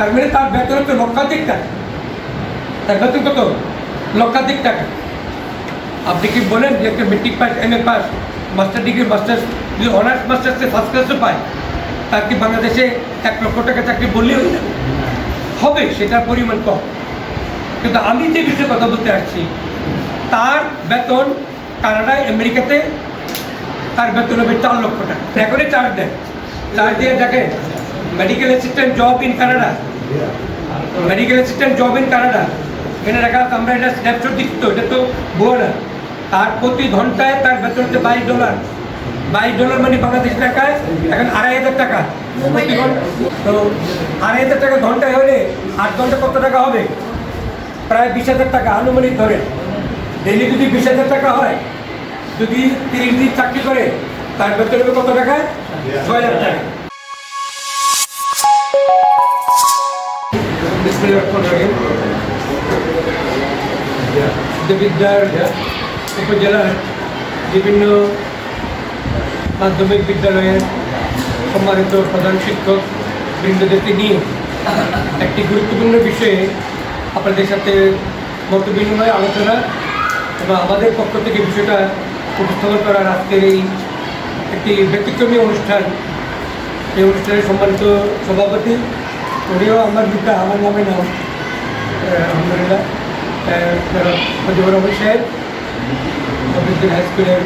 তার মানে তার বেতন হচ্ছে লক্ষাধিক টাকা। তার বেতন কত? লক্ষাধিক টাকা। আপনি কি বলেন যে একটা matric pass M A pass master degree masters যদি অনার্স মাস্টার্সে ফার্স্ট ক্লাসও পায়, তার কি বাংলাদেশে এক লক্ষ টাকা চাকরি বললেই হয়ে যাবে? হবে, সেটার পরিমাণ কম। কিন্তু আমি যে বিষয়ে কথা বলতে আসছি, তার বেতন কানাডায়, আমেরিকাতে, তার বেতন হবে চার লক্ষ টাকা। এখনই চার্জ দেয়। চার্জ দিয়ে দেখেন medical assistant job in Canada medical assistant job in Canada এখানে যাচ্ছে আমরা এটা স্ন্যাপশট দিচ্ছি তো, এটা তো বউ না। তার প্রতি ঘন্টায় তার বেতন হচ্ছে বাইশ ডলার বাইশ ডলার মানে বাংলাদেশ টাকায় এখন আড়াই হাজার টাকা। প্রতি তো আড়াই হাজার টাকা ঘন্টায় হলে আট ঘণ্টা কত টাকা হবে? প্রায় বিশ হাজার টাকা, আনুমানিক ধরে ডেলি যদি বিশ হাজার টাকা হয়, যদি তিরিশ দিন চাকরি করে, তার বেতন হবে কত টাকায় ছয় হাজার টাকা। বিদ্যার উপজেলার বিভিন্ন মাধ্যমিক বিদ্যালয়ের সম্মানিত প্রধান শিক্ষক বৃন্দদেরকে নিয়ে একটি গুরুত্বপূর্ণ বিষয়ে আপনাদের সাথে মত বিনিময়, আলোচনা এবং আমাদের পক্ষ থেকে বিষয়টা উপস্থাপন করার আজকের এই একটি ব্যতিক্রমী অনুষ্ঠান। এই অনুষ্ঠানের সম্মানিত সভাপতি উনিও আমার দুটা আমার নামে আহ, আলহামদুলিল্লাহ। হাই স্কুলের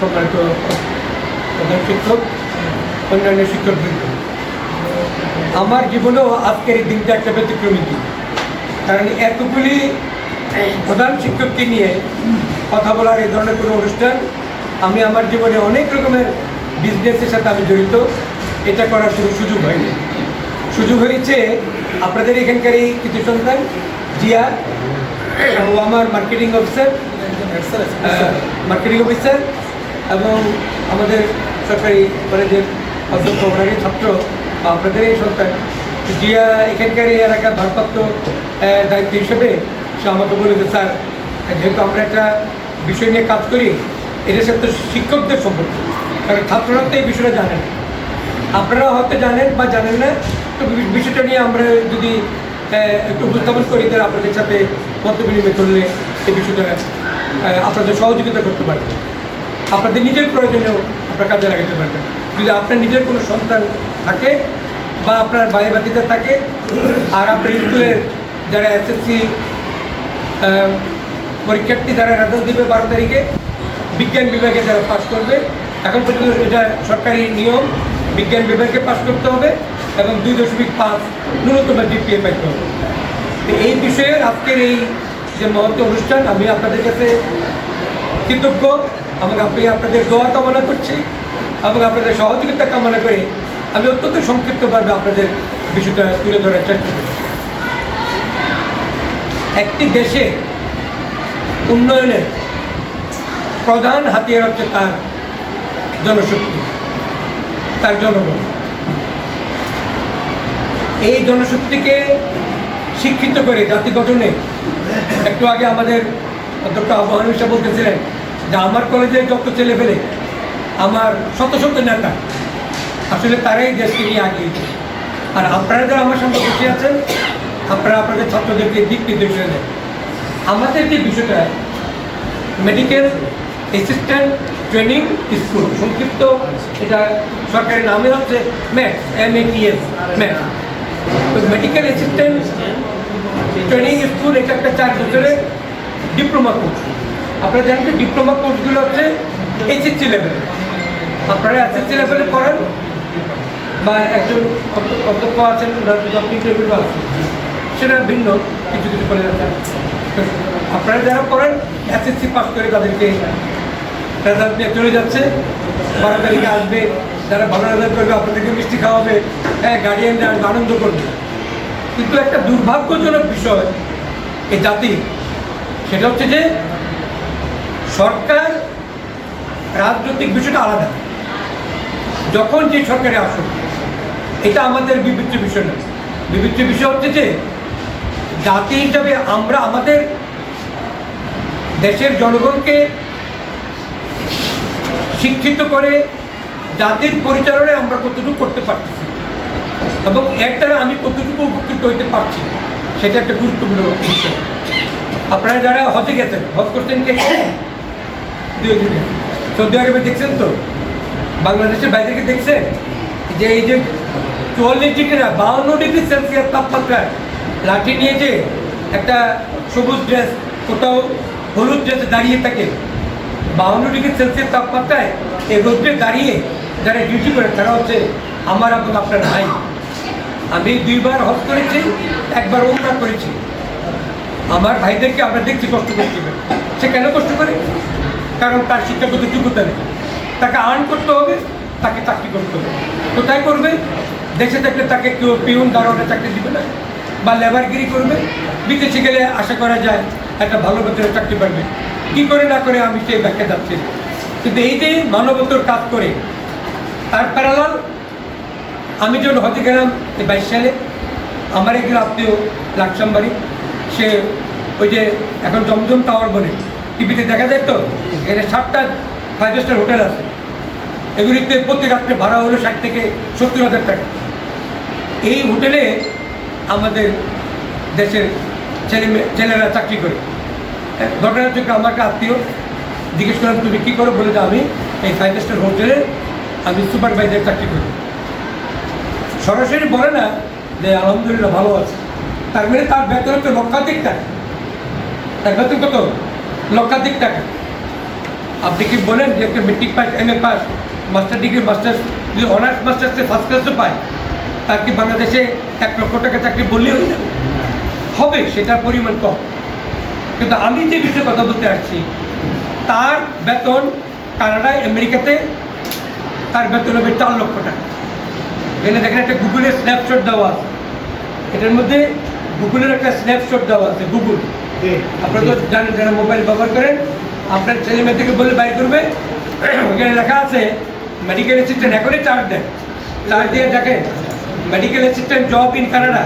প্রধান শিক্ষক অন্যান্য শিক্ষকবৃন্দ আমার জীবনেও আজকের এই দিনটা একটা ব্যতিক্রমী দিন। কারণ এতগুলি প্রধান শিক্ষককে নিয়ে কথা বলার এই ধরনের কোনো অনুষ্ঠান আমি আমার জীবনে অনেক রকমের বিজনেসের সাথে আমি জড়িত। এটা করার কোনো সুযোগ হয়নি। সুযোগ হয়েছে, আপনাদের এখানকার এই কিছু সন্তান জিয়া ও আমার মার্কেটিং অফিসার মার্কেটিং অফিসার এবং আমাদের সরকারি কলেজের অধ্যক্ষ ওনারই ছাত্র বা আপনাদের এই সন্তান। জিয়া এখানকার এলাকার ভারপ্রাপ্ত দায়িত্ব হিসেবে সে আমাকে বলে যে, স্যার, যেহেতু আমরা একটা বিষয় নিয়ে কাজ করি এটার সাথে শিক্ষকদের সম্পর্ক। কারণ ছাত্ররা তো এই বিষয়টা জানেন আপনারা হয়তো জানেন বা জানেন না তো বিষয়টা নিয়ে আমরা যদি একটু উপস্থাপন করি, তাহলে আপনাদের সাথে মত বিনিময় করলে এই বিষয়টা আপনাদের সহযোগিতা করতে পারবেন আপনাদের নিজের প্রয়োজনেও আপনার কাজে লাগাতে পারবেন। যদি আপনার নিজের কোনো সন্তান থাকে বা আপনার ভাই বাতিতে থাকে, আর আপনার স্কুলের যারা এসএসসি পরীক্ষার্থী যারা রেজাল্ট দেবে বারো তারিখে, বিজ্ঞান বিভাগে যারা পাস করবে, এখন পর্যন্ত এটা সরকারি নিয়ম, বিজ্ঞান বিভাগে পাস করতে হবে। এবং দুই দশমিক পাঁচ ন্যূনতম জিপিএ পাইতে হবে এই বিষয়ে আজকের এই যে মহত্ব অনুষ্ঠান, আমি আপনাদের কাছে কৃতজ্ঞ এবং আপনি আপনাদের দোয়া কামনা করছি এবং আপনাদের সহযোগিতা কামনা করে আমি অত্যন্ত সংক্ষিপ্তভাবে আপনাদের বিষয়টা তুলে ধরার চেষ্টা করি একটি দেশে উন্নয়নের প্রধান হাতিয়ার হচ্ছে তার জনশক্তি, তার জনগণ এই জনশক্তিকে শিক্ষিত করে জাতি গঠনে একটু আগে আমাদের অধ্যক্ষ আবহান সাহেব বলতেছিলেন যে আমার কলেজে যত ছেলে পেলে আমার শত শত নেতা, আসলে তারাই দেশকে নিয়ে আগিয়েছে আর আপনারা যারা আমার সঙ্গে বসে আছেন, আপনারা আপনাদের ছাত্রদেরকে দিক নির্দেশ দেন। আমাদের যে বিষয়টা মেডিকেল অ্যাসিস্ট্যান্ট ট্রেনিং স্কুল সংক্ষিপ্ত, এটা সরকারি নামে হচ্ছে math M A T S mat তো মেডিকেল অ্যাসিস্ট্যান্ট ট্রেনিং স্কুল এটা একটা চার বছরের ডিপ্লোমা কোর্স আপনারা জানেন যে ডিপ্লোমা কোর্সগুলো হচ্ছে এইচএসসি লেভেল আপনারা এসএসসি লেভেলে পড়েন, বা একজন অধ্য- অধ্যক্ষ আছেন টেবিলও আছেন সেটা ভিন্ন, কিছু কিছু আছে তো আপনারা যারা পড়েন এসএসসি পাস করে তাদেরকে রেজাল্ট নিয়ে চলে যাচ্ছে। বারো তারিখে আসবে, যারা ভালো রেজাল্ট করবে, আপনাদেরকে মিষ্টি খাওয়াবে। হ্যাঁ গার্ডিয়ানরা আনন্দ করবে। কিন্তু একটা দুর্ভাগ্যজনক বিষয় এই জাতি, সেটা হচ্ছে যে সরকার রাজনৈতিক বিষয়টা আলাদা। যখন যে সরকারে আসুক, এটা আমাদের বিবেচ্য বিষয় না। বিবেচ্য বিষয় হচ্ছে যে জাতি হিসাবে আমরা আমাদের দেশের জনগণকে শিক্ষিত করে জাতির পরিচালনায় আমরা কতটুকু করতে পারতেছি। এবং এর দ্বারা আমি কতটুকু উপকৃত হইতে পারছি, সেটা একটা গুরুত্বপূর্ণ বিষয়। আপনারা যারা হজে গেছেন, হজ করতেন কে? সৌদি আরবে দেখছেন তো? বাংলাদেশের বাইরে থেকে দেখছেন যে এই যে চুয়াল্লিশ ডিগ্রি না বাউন্ন ডিগ্রি সেলসিয়াস তাপমাত্রায় লাঠি নিয়ে যে একটা সবুজ ড্রেস কোথাও হলুদ ড্রেসে দাঁড়িয়ে থাকে বাউন্ন ডিগ্রি সেলসিয়াস তাপমাত্রায় এই রোদ্রে দাঁড়িয়ে যারা ডিউটি করে, তারা হচ্ছে আমার এবং আপনার ভাই। আমি দুইবার হজ করেছি, একবার ওমরা করেছি। আমার ভাইদেরকে আমরা দেখছি কষ্ট করতে সে কেন কষ্ট করে? কারণ তার শিক্ষাগত যোগ্যতা নেই। তাকে আর্ন করতে হবে, তাকে চাকরি করতে হবে। কোথায় করবে? দেশে থাকলে তাকে কেউ পিউন দারোয়ানের চাকরি দিবে না, বা লেবারগিরি করবে। বিদেশে গেলে আশা করা যায় একটা ভালো বেতনের চাকরি পারবে কী করে না করে আমি সেই ব্যাখ্যা যাচ্ছি কিন্তু এই যে মানবতর কাজ করে, তার প্যারালাল আমি যখন হতে গেলাম এই বাইশ সালে, আমার একজন আত্মীয় লাকসামবাড়ি, সে ওই যে এখন জমজম টাওয়ার বলে, টিভিতে দেখা যায় তো, এখানে সাতটা ফাইভ স্টার হোটেল আছে। এগুলিতে প্রতি রাত্রে ভাড়া হলো ষাট থেকে সত্তর হাজার টাকা। এই হোটেলে আমাদের দেশের ছেলে ছেলেরা চাকরি করে। ঘটনা হচ্ছে কি আমার একটা আত্মীয় জিজ্ঞেস করলাম তুমি কী করো? বলে যে আমি এই ফাইভ স্টার হোটেলে আমি সুপারভাইজার চাকরি করি। সরাসরি বলে না যে আলহামদুলিল্লাহ ভালো আছে। তার মানে তার বেতন হচ্ছে লক্ষাধিক টাকা। তার বেতন কত? লক্ষাধিক টাকা। আপনি কি বলেন যে একটা matric pass M A pass master degree masters যদি অনার্স মাস্টার্সে ফার্স্ট ক্লাসে পায়, তার কি বাংলাদেশে এক লক্ষ টাকা চাকরি বললেই হয়ে যাবে? হবে, সেটার পরিমাণ কম। কিন্তু আমি যে বিষয়ে কথা বলতে আসছি, তার বেতন কানাডায়, আমেরিকাতে, তার বেতন হবে চার লক্ষ টাকা। এখানে দেখেন একটা গুগলের স্ন্যাপশট দেওয়া আছে। এটার মধ্যে গুগলের একটা স্ন্যাপশট দেওয়া আছে গুগল আপনারা তো জানেন যারা মোবাইল ব্যবহার করেন আপনার ছেলে মেয়েদেরকে বলে বাইর করবে। ওখানে লেখা আছে মেডিকেল অ্যাসিস্ট্যান্ট এখনই চার্জ দেন। চার্জ দিয়ে দেখেন medical assistant job in Canada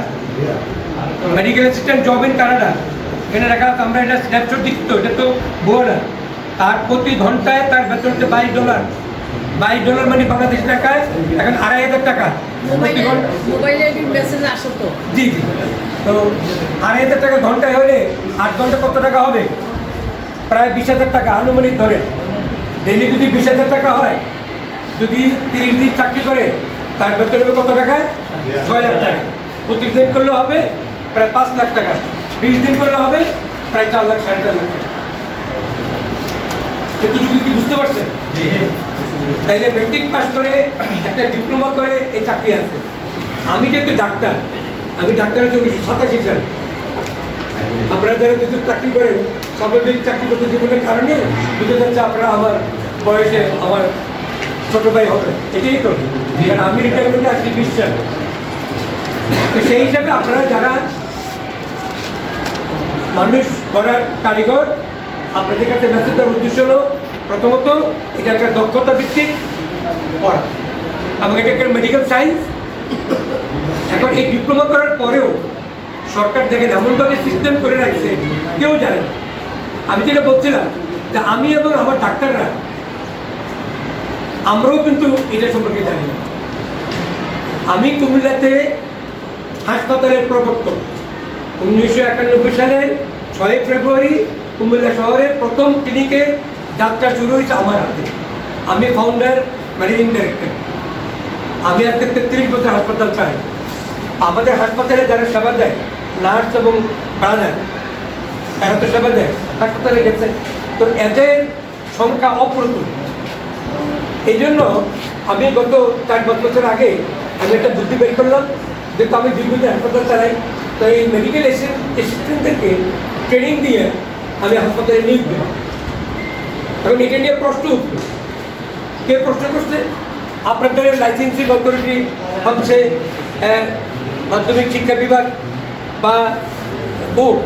medical assistant job in Canada এখানে লেখা আছে আমরা এটা স্ন্যাপশট দিচ্ছি তো এটা তো ভুয়ো না। তার প্রতি ঘন্টায় তার বেতন হচ্ছে বাইশ ডলার। বাইশ ডলার মানে বাংলাদেশ টাকায় এখন আড়াই হাজার টাকা। জি জি। তো আড়াই হাজার টাকা ঘন্টায় হলে আট ঘণ্টা কত টাকা হবে? প্রায় বিশ হাজার টাকা আনুমানিক ধরে। ডেলি যদি বিশ হাজার টাকা হয় যদি তিরিশ দিন চাকরি করে তার বেতন হবে কত টাকায় ছয় লাখ টাকা। পঁচিশ দিন করলে হবে প্রায় পাঁচ লাখ টাকা। বিশ দিন করলে হবে প্রায় চার লাখ সাড়ে চার লাখ টাকা। যদি কি বুঝতে পারছেন? তাইলে মেট্রিক পাস করে একটা ডিপ্লোমা করে এই চাকরি আছে। আমি যেহেতু ডাক্তার, আমি ডাক্তার হচ্ছে উনিশশো সাতাশি সাল আপনারা যারা যেহেতু চাকরি করেন স্বাভাবিক চাকরি করতে জীবনের কারণে বুঝতে যাচ্ছে আপনারা আমার বয়সে আমার ছোট ভাই হবে। এটাই তো। কারণ আমি রিটায়ারমেন্টে আসছি বিশ সাল। তো সেই হিসাবে আপনারা যারা মানুষ করার কারিগর, আপনাদের কাছে ব্যস্ততার উদ্দেশ্য হলো প্রথমত এটা একটা দক্ষতা ভিত্তিক পড়া। এবং এটা একটা মেডিকেল সায়েন্স এখন এই ডিপ্লোমা করার পরেও সরকার দেখেন এমনভাবে সিস্টেম করে রাখছে, কেউ জানে আমি যেটা বলছিলাম, যে আমি এবং আমার ডাক্তাররা, আমরাও কিন্তু এটা সম্পর্কে জানি না। আমি কুমিল্লাতে হাসপাতালের প্রবর্তক উনিশশো একানব্বই সালের ছয় ফেব্রুয়ারি কুমিল্লা শহরের প্রথম ক্লিনিকে যাত্রা শুরু হয়েছে আমার হাতে। আমি ফাউন্ডার ম্যানেজিং ডিরেক্টর আমি আজকে তেত্রিশ বছর হাসপাতাল চাই আমাদের হাসপাতালে যারা সেবা দেয় নার্স এবং ব্রাদার তারা তো সেবা দেয়, হাসপাতালে গেছে। তো এদের সংখ্যা অপ্রতুল। এই জন্য আমি গত চার পাঁচ বছর আগে আমি একটা বুদ্ধি বের করলাম, যেহেতু আমি দীর্ঘদিন হাসপাতাল চালাই, তো এই মেডিকেল অ্যাসিস্ট্যান্টদেরকে ট্রেনিং দিয়ে আমি হাসপাতালে নিয়োগ দিলাম। এখন এটা নিয়ে প্রশ্ন উঠল। কে প্রশ্ন করছে? আপনাদের লাইসেন্সিং অথরিটি হচ্ছে মাধ্যমিক শিক্ষা বিভাগ বা বোর্ড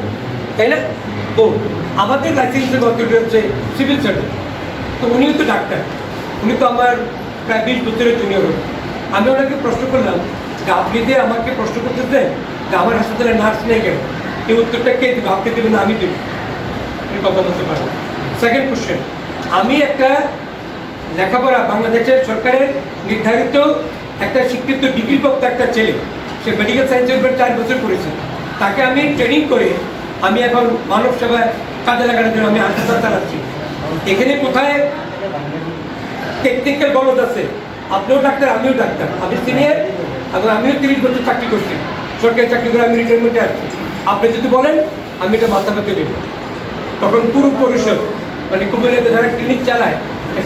তাই না? বোর্ড আমাদের লাইসেন্সিং অথরিটি হচ্ছে সিভিল সার্জন তো উনিও তো ডাক্তার। উনি তো আমার প্রায় বিশ বছরের জুনিয়র হন। আমি ওনাকে প্রশ্ন করলাম যে আপনি যে আমাকে প্রশ্ন করতেছেন যে আমার হাসপাতালে নার্স নেই কেন? এই উত্তরটা কে দেবে? আপনি দেবেন আমি দেব। কথা বলতে পারেন সেকেন্ড কোশ্চেন আমি একটা লেখাপড়া বাংলাদেশের সরকারের নির্ধারিত একটা স্বীকৃত ডিগ্রিপ্রাপ্ত একটা ছেলে, সে মেডিকেল সায়েন্সের উপর চার বছর করেছে তাকে আমি ট্রেনিং করে আমি এখন মানব সেবায় কাজে লাগানোর জন্য আমি হাসপাতাল চালাচ্ছি এখানে কোথায় টেকনিক্যাল গলদ আছে? আপনিও ডাক্তার, আমিও ডাক্তার। আমি সিনিয়র এবং আমিও তিরিশ বছর চাকরি করছি। সরকারি চাকরি করে আমি রিটায়ারমেন্টে আসছি। আপনি যদি বলেন, আমি এটা মাথা পেতে দেবো। তখন পুরো পরিষদ মানে কুমিল্লাতে যারা ক্লিনিক চালায়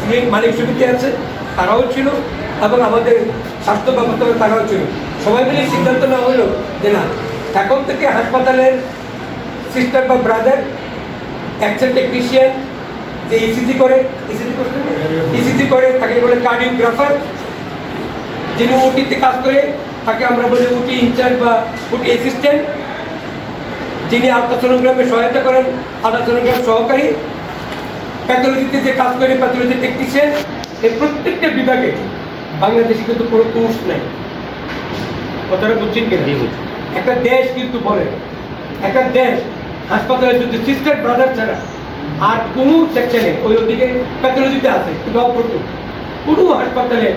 ক্লিনিক মালিক সমিতি আছে, তারাও ছিল, এবং আমাদের স্বাস্থ্য ব্যবস্থা তারাও ছিল। সবাই মিলে সিদ্ধান্ত নেওয়া হলো যে না, এখন থেকে হাসপাতালের সিস্টার বা ব্রাদার, একজন টেকনিশিয়ান যে ইসিজি করে ইসিজি করতে ইসিজি করে, তাকে বলে কার্ডিওগ্রাফার যিনি ওটিতে কাজ করে, তাকে আমরা বলি ওটি ইনচার্জ বা ওটি অ্যাসিস্ট্যান্ট যিনি আলট্রাসোনোগ্রামে সহায়তা করেন, আলট্রাসোনোগ্রাম সহকারী প্যাথোলজিতে যে কাজ করে প্যাথোলজি টেকনিশিয়ান এই প্রত্যেকটা বিভাগে বাংলাদেশে কিন্তু কোনো কোর্স নেই। কথাটা বুঝছেন কিনা? একটা দেশ কিন্তু বলে একটা দেশ হাসপাতালে যদি সিস্টার ব্রাদার ছাড়া আর কোনো সেকশনে ওই ওদিকে প্যাথোলজিতে আছে কিন্তু অপ্রতুল। কোনো হাসপাতালে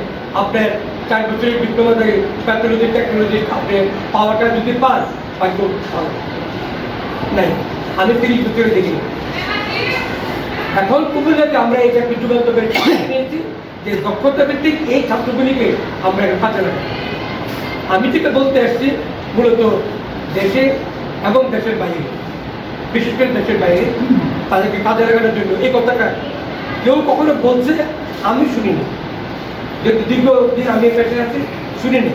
আপনার চার বছরের ডিপ্লোমা থেকে প্যাথোলজি টেকনোলজি আপনি পাওয়াটা যদি পান হয়তো নাই আমি তিরিশ বছরে দেখিনি। এখন কুমিল্লাতে আমরা এটা একটু যুগান্ত নিয়েছি যে দক্ষতা ভিত্তিক এই ছাত্রগুলিকে আমরা একটা কাজে লাগাই আমি যেটা বলতে আসছি, মূলত দেশে এবং দেশের বাইরে, বিশেষ করে দেশের বাইরে, তাদেরকে কাজে লাগানোর জন্য এই কথাটা কেউ কখনো বলছে, আমি শুনিনি। যেহেতু দীর্ঘদিন আমি এখানে আছি, শুনিনি।